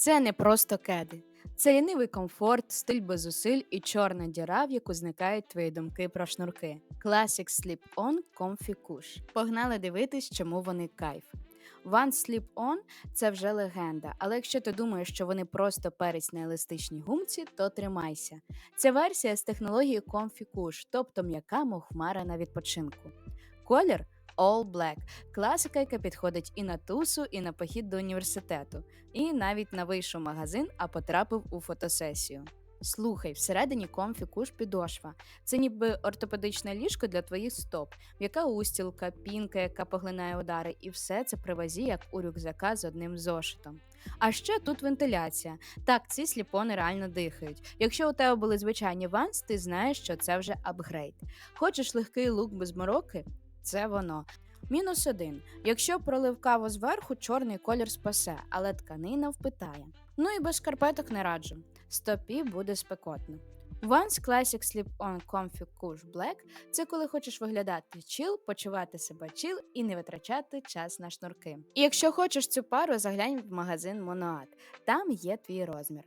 Це не просто кеди. Це лінивий комфорт, стиль без зусиль і чорна діра, в яку зникають твої думки про шнурки. Classic Slip-On Comfy Kush. Погнали дивитись, чому вони кайф. One Slip On – це вже легенда, але якщо ти думаєш, що вони просто перець на еластичній гумці, то тримайся. Це версія з технологією Comfy Kush, тобто м'яка мохмара на відпочинку. Колір All Black – класика, яка підходить і на тусу, і на похід до університету, і навіть на вийшов магазин, а потрапив у фотосесію. Слухай, всередині комфі куш підошва. Це ніби ортопедичне ліжко для твоїх стоп, м'яка устілка, пінка, яка поглинає удари, і все це при вазі, як у рюкзака з одним зошитом. А ще тут вентиляція. Так, ці сліпони реально дихають. Якщо у тебе були звичайні ванс, ти знаєш, що це вже апгрейд. Хочеш легкий лук без мороки? Це воно. Мінус один. Якщо пролив каву зверху, чорний колір спасе, але тканина впитає. Ну і без шкарпеток не раджу. Стопі буде спекотно. Vans Classic Slip-On Comfy Kush Black – це коли хочеш виглядати чіл, почувати себе чіл і не витрачати час на шнурки. І якщо хочеш цю пару, заглянь в магазин Monoat. Там є твій розмір.